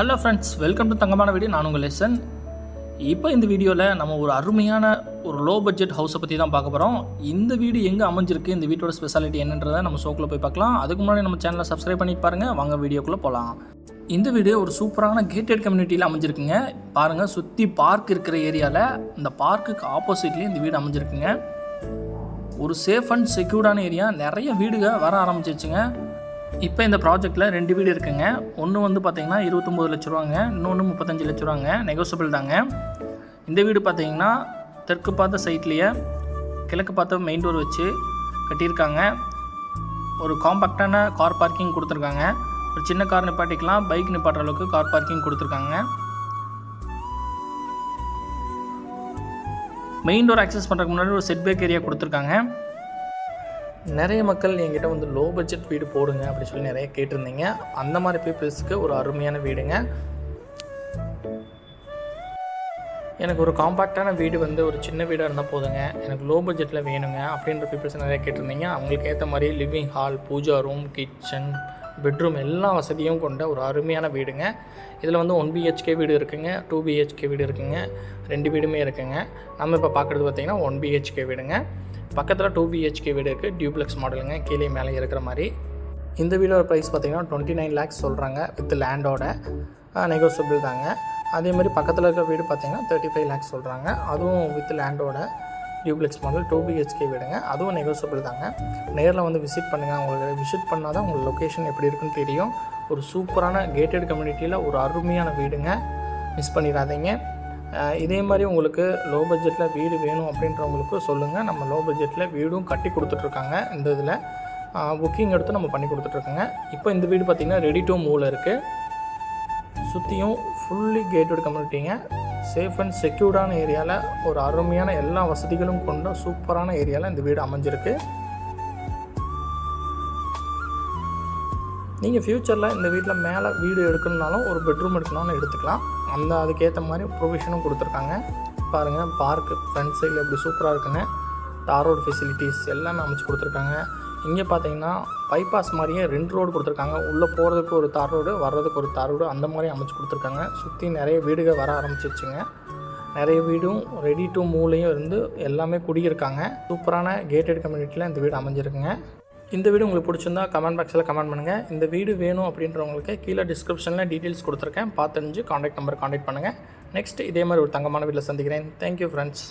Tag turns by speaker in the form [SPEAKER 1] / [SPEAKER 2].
[SPEAKER 1] Hello friends welcome to தங்கமான video. நான் உங்கள் லெசன் இப்போ இந்த வீடியோவில் நம்ம ஒரு அருமையான ஒரு லோ பட்ஜெட் ஹவுஸை பற்றி தான் பார்க்க போகிறோம் இந்த வீடு எங்கே அமைஞ்சிருக்கு? இந்த வீட்டோட ஸ்பெஷாலிட்டி என்னன்றதை நம்ம ஷோக்குள்ளே போய் பார்க்கலாம். அதுக்கு முன்னாடி நம்ம சேனலை சப்ஸ்கிரைப் பண்ணிட்டு பாருங்கள் வாங்க வீடியோக்குள்ளே போகலாம் இந்த வீடு ஒரு சூப்பரான கேட்டட் கம்யூனிட்டியில் அமைஞ்சிருக்குங்க. பாருங்கள் சுற்றி பார்க் இருக்கிற ஏரியாவில் இந்த பார்க்குக்கு ஆப்போசிட்லேயே இந்த வீடு அமைஞ்சிருக்குங்க. ஒரு சேஃப் அண்ட் செக்யூர்டான ஏரியா நிறைய வீடுகள் வர ஆரம்பிச்சிருச்சுங்க. இப்போ இந்த ப்ராஜெக்ட்டில் ரெண்டு வீடு இருக்குங்க. ஒன்று வந்து பார்த்தீங்கன்னா இருபத்தொம்போது லட்ச ரூபாங்க. இன்னொன்று முப்பத்தஞ்சு லட்ச ரூபாங்க. நெகோசியபிள் தாங்க. இந்த வீடு பார்த்தீங்கன்னா தெற்கு பார்த்த சைட்லேயே கிழக்கு பார்த்த மெயின் டோர் வச்சு கட்டியிருக்காங்க. ஒரு காம்பாக்டான கார் பார்க்கிங் கொடுத்துருக்காங்க. ஒரு சின்ன கார் நிப்பாட்டிக்கலாம். பைக் நிப்பாட்டுற அளவுக்கு கார் பார்க்கிங் கொடுத்துருக்காங்க. மெயின் டோர் ஆக்சஸ் பண்ணுறதுக்கு முன்னாடி ஒரு செட் பேக் ஏரியா கொடுத்துருக்காங்க. நிறைய மக்கள் என்கிட்ட வந்து லோ பட்ஜெட் வீடு போடுங்க அப்படின்னு சொல்லி நிறைய கேட்டிருந்தீங்க. அந்த மாதிரி பீப்புள்ஸ்க்கு ஒரு அருமையான வீடுங்க. எனக்கு ஒரு காம்பாக்டான வீடு வந்து ஒரு சின்ன வீடாக இருந்தால் போதுங்க. எனக்கு லோ பட்ஜெட்டில் வேணுங்க அப்படின்ற பீப்புள்ஸ் நிறைய கேட்டிருந்தீங்க. அவங்களுக்கு ஏற்ற மாதிரி living hall puja room kitchen bedroom எல்லா வசதியும் கொண்ட ஒரு அருமையான வீடுங்க. இதில் வந்து ஒன் பிஹெச்கே வீடு இருக்குங்க டூ பிஹெச்கே வீடு இருக்குங்க ரெண்டு வீடுமே இருக்குங்க. நம்ம இப்போ பார்க்குறது பார்த்திங்கன்னா ஒன் பிஹெச்கே வீடுங்க. பக்கத்தில் டூ பிஹெச்கே வீடு இருக்குது டியூப்ளெக்ஸ் மாடலுங்க கீழே மேலே இருக்கிற மாதிரி. இந்த வீடோட ப்ரைஸ் பார்த்தீங்கன்னா டுவெண்ட்டி நைன் லேக்ஸ் சொல்கிறாங்க வித் லேண்டோட நெகோசியபிள் தாங்க. அதே மாதிரி பக்கத்தில் இருக்கிற வீடு பார்த்தீங்கன்னா தேர்ட்டி ஃபைவ் லேக்ஸ் சொல்கிறாங்க அதுவும் வித் லேண்டோட டியூப்ளெக்ஸ் மாடல் டூ பிஹெச்கே வீடுங்க. அதுவும் நெகோசியபிள் தாங்க. நேரில் வந்து விசிட் பண்ணுங்கள் உங்களுக்கு விசிட் பண்ணால் தான் உங்களுக்கு லொக்கேஷன் எப்படி இருக்குன்னு தெரியும். ஒரு சூப்பரான கேட்டட் கம்யூனிட்டியில் ஒரு அருமையான வீடுங்க. மிஸ் பண்ணிடாதீங்க. இதே மாதிரி உங்களுக்கு லோ பட்ஜெட்டில் வீடு வேணும் அப்படின்றவங்களுக்கு சொல்லுங்கள் நம்ம லோ பட்ஜெட்டில் வீடும் கட்டி கொடுத்துட்ருக்காங்க. இந்த இதில் புக்கிங் எடுத்து நம்ம பண்ணி கொடுத்துட்ருக்கோங்க. இப்போ இந்த வீடு பார்த்திங்கன்னா ரெடி டு மூவில் இருக்குது சுற்றியும் ஃபுல்லி கேட்டட் கம்யூனிட்டிங்க சேஃப் அண்ட் செக்யூர்டான ஏரியாவில் ஒரு அருமையான எல்லா வசதிகளும் கொண்ட சூப்பரான ஏரியாவில் இந்த வீடு அமைஞ்சிருக்கு. நீங்கள் ஃப்யூச்சரில் இந்த வீட்டில் மேலே வீடு எடுக்கணுனாலும் ஒரு பெட்ரூம் எடுக்கணும்னு எடுத்துக்கலாம். அந்த அதுக்கேற்ற மாதிரி ப்ரொவிஷனும் கொடுத்துருக்காங்க. பாருங்கள் பார்க்கு ஃப்ரண்ட் சைடில் எப்படி சூப்பராக இருக்குன்னு தார் ரோடு ஃபெசிலிட்டிஸ் எல்லாமே அமைச்சு கொடுத்துருக்காங்க. இங்கே பார்த்தீங்கன்னா பைபாஸ் மாதிரியே ரெண்டு ரோடு கொடுத்துருக்காங்க. உள்ளே போகிறதுக்கு ஒரு தார் ரோடு வர்றதுக்கு ஒரு தார் ரோடு அந்த மாதிரி அமைச்சு கொடுத்துருக்காங்க. சுற்றி நிறைய வீடுகள் வர ஆரம்பிச்சிருச்சுங்க. நிறைய வீடும் ரெடி டு மூலையும் இருந்து எல்லாமே குடியிருக்காங்க. சூப்பரான கேட்டட் கம்யூனிட்டியில் இந்த வீடு அமைஞ்சிருக்குங்க. இந்த வீடு உங்களுக்கு பிடிச்சிருந்தா கமெண்ட் பாக்ஸில் கமெண்ட் பண்ணுங்கள் இந்த வீடு வேணும் அப்படின்றவங்களுக்கு கீழே டிஸ்கிரிப்ஷனில் டீட்டெயில்ஸ் கொடுத்துருக்கேன். பார்த்து காண்டாக்ட் நம்பர் காண்டாக்ட் பண்ணுங்கள் நெக்ஸ்ட் இதே மாதிரி ஒரு தங்கமான வீட்டில் சந்திக்கிறேன். Thank you friends